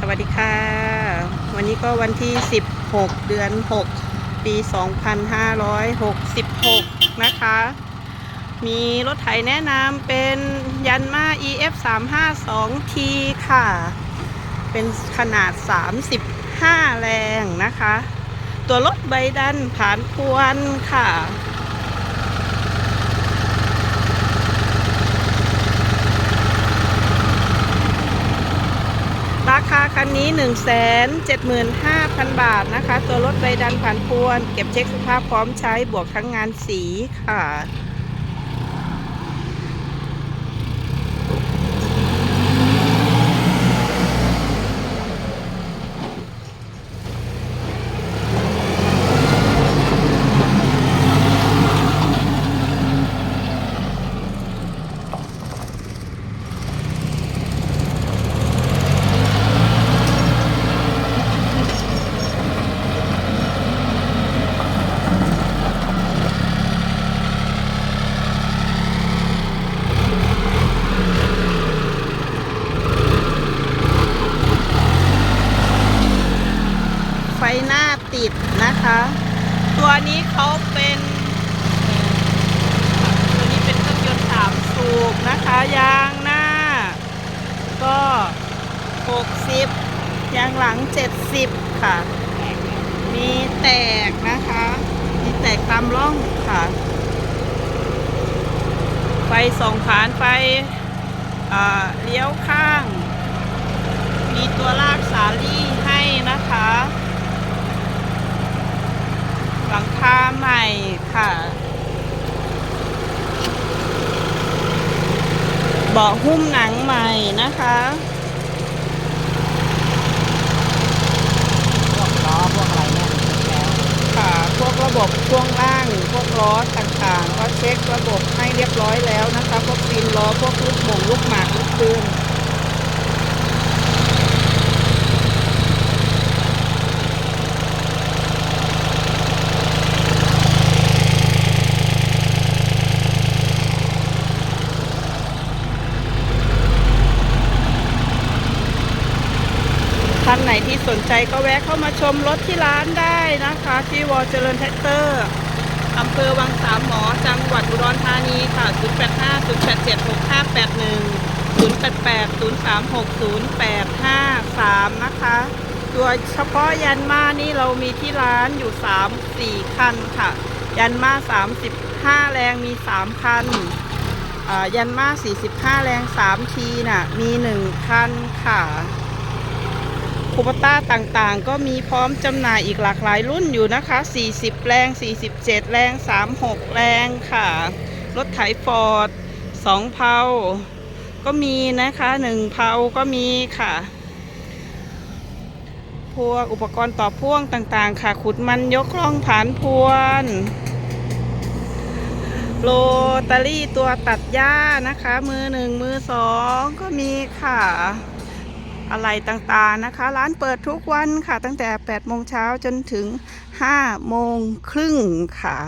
สวัสดีค่ะ วันนี้ก็วันที่ 16 เดือน 6 ปี 2566 นะคะ มีรถไถแนะนำเป็นยันมา EF 352T ค่ะ เป็นขนาด 35 แรงนะคะ ตัวรถใบดันผ่านพวนค่ะ รา คันนี้ 1 7 5 0 0 0 บาทนะคะ ตัวรถใบดันผ่านพวน เก็บเช็คสภาพพร้อมใช้บวกทั้งงานสีค่ะ ไฟหน้าติดนะคะ ตัว นี้เขาเป็นตัวนี้เป็นเครื่องยนต์สามสูบนะคะยางหน้า ก็60ยางหลัง70ค่ะ มีแตกนะคะ มีแตกตามร่องค่ะ ไฟส่องผ่านไฟอ่าเลี้ยวข้าง มีตัวลากสาลี่ให้นะคะ หลังคาใหม่ค่ะเบาะหุ้มหนังใหม่นะคะพวกล้อพวกอะไรเนี่ยแล้วค่ะ พวกระบบช่วงล่าง พวกล้อต่างๆ ก็เช็คระบบให้เรียบร้อยแล้วนะคะ พวกฟินล้อ พวกลูกหม่งลูกหมากลูกปืนานไหนที่สนใจก็แวะเข้ามาชมรถที่ร้านได้นะคะ ที่วอเจริญแท็กเตอร์อำเภอวังสามหมอจังหวัดอุดรธานีค่ะ 085 087 6581 088 036 0853 นะคะ ตัวเฉพาะยันมานี่เรามีที่ร้านอยู่ 3 4 คันค่ะ ยันมา 35 แรงมี 3 คันยันมา 45 แรง 3 ทีน่ะ มี 1 คันค่ะ คูปต้าต่างๆ ก็มีพร้อมจำหน่ายอีกหลากหลายรุ่นอยู่นะคะ 40 แรง 47 แรง 36 แรงค่ะ รถไถฟอร์ด2เพาก็มีนะคะ1เพาก็มีค่ะ พวกอุปกรณ์ต่อพ่วงต่างๆ ค่ะ ขุดมันยกล่องผานพวนโรตารี่ตัวตัดหญ้านะคะ มือหนึ่งมือสองก็มีค่ะ อะไรต่างๆนะคะ ร้านเปิดทุกวันค่ะ ตั้งแต่8โมงเช้าจนถึง5โมงครึ่งค่ะ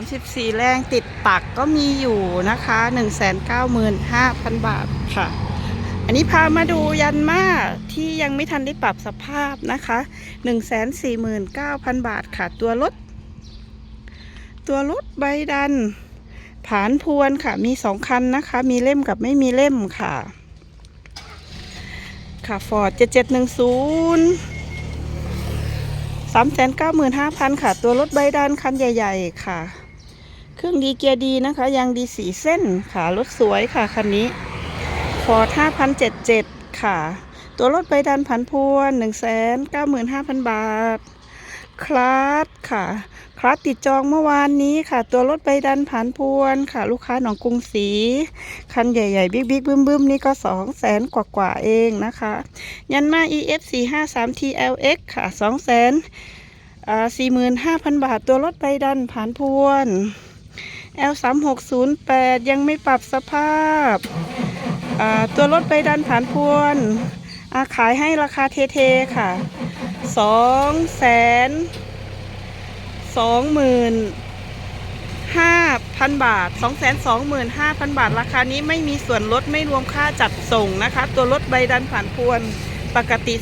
34 แรงติดปักก็มีอยู่นะคะ 195,000 บาทค่ะ อันนี้พามาดูยันมาที่ยังไม่ทันได้ปรับสภาพนะคะ 149,000 บาทค่ะ ตัวรถ ตัวรถใบดัน ผานพวนค่ะมีสองคันนะคะ มีเล่มกับไม่มีเล่มค่ะ ค่ะฟอร์ด7710สามแสนเก้าหมื่นห้าพันค่ะ ตัวรถใบดันคันใหญ่ ๆ ค่ะ เครื่องดีเกียร์ดีนะคะ ยางดีสีเส้นค่ะรถสวยค่ะคันนี้ฟอร์ดห้าพันเจ็ดเจ็ดค่ะ ตัวรถใบดันผันพวนหนึ่งแสนเก้าหมื่นห้าพันบาท คลาสค่ะ คลาสติดจองเมื่อวานนี้ค่ะ ตัวรถใบดันผันพวนค่ะ ลูกค้าหนองกรุงศรีคันใหญ่ๆ บิ๊กๆ บึ้มๆ นี่ก็สองแสนกว่าๆ เองนะคะ ยันมา EF 4 5 3 TLX ค่ะ2แสนอ่า45,000 บาท ตัวรถใบดันผ่านพวน L 3 6 0 8 ยังไม่ปรับสภาพ ตัวรถใบดันผ่านพวนาขายให้ราคาเทๆค่ะสองแสนสองหมื่นห้าพันบาทสองแสนสองหมื่นห้าพันบาท ราคานี้ไม่มีส่วนลดไม่รวมค่าจัดส่งนะคะ ตัวรถใบดันผ่านพวนปกติ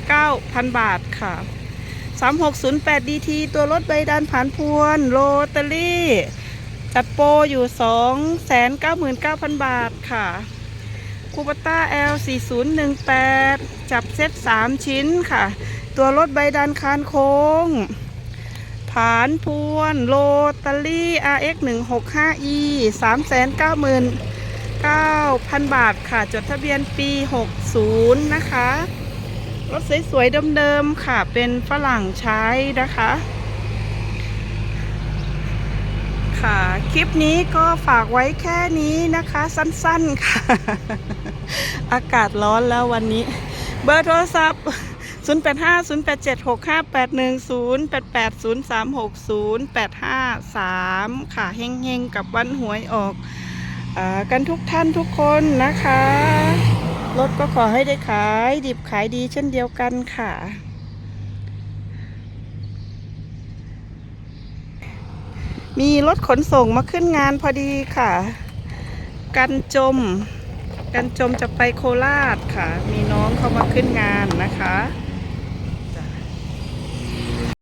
249,000บาทค่ะ 3608 DT ตัวรถใบดันผ่านพวนโรตารี่ จัดโปรอยู่ 299,000 บาทค่ะคูปต้า L 4018 จับเซต3 ชิ้นค่ะ ตัวรถใบดันคานโค้ง ผานพวนโรตารี่ RX 165E 390,000 9,000 บาทค่ะ จดทะเบียนปี 60 นะคะ รถสวยๆเดิมๆค่ะ เป็นฝรั่งใช้นะคะ ค่ะ คลิปนี้ก็ฝากไว้แค่นี้นะคะ สั้นๆค่ะ อากาศร้อนแล้ววันนี้ เบอร์โทรศัพท์ 0 8 5 0 8 7 6 5 8 1 0 8 8 0 3 6 0 8 5 3 ค่ะ เฮงๆ กับวันหวยออกอ่ากันทุกท่านทุกคนนะคะ รถก็ขอให้ได้ขายดิบขายดีเช่นเดียวกันค่ะ มีรถขนส่งมาขึ้นงานพอดีค่ะ กันจม กันจมจะไปโคราชค่ะ มีน้องเขามาขึ้นงานนะคะ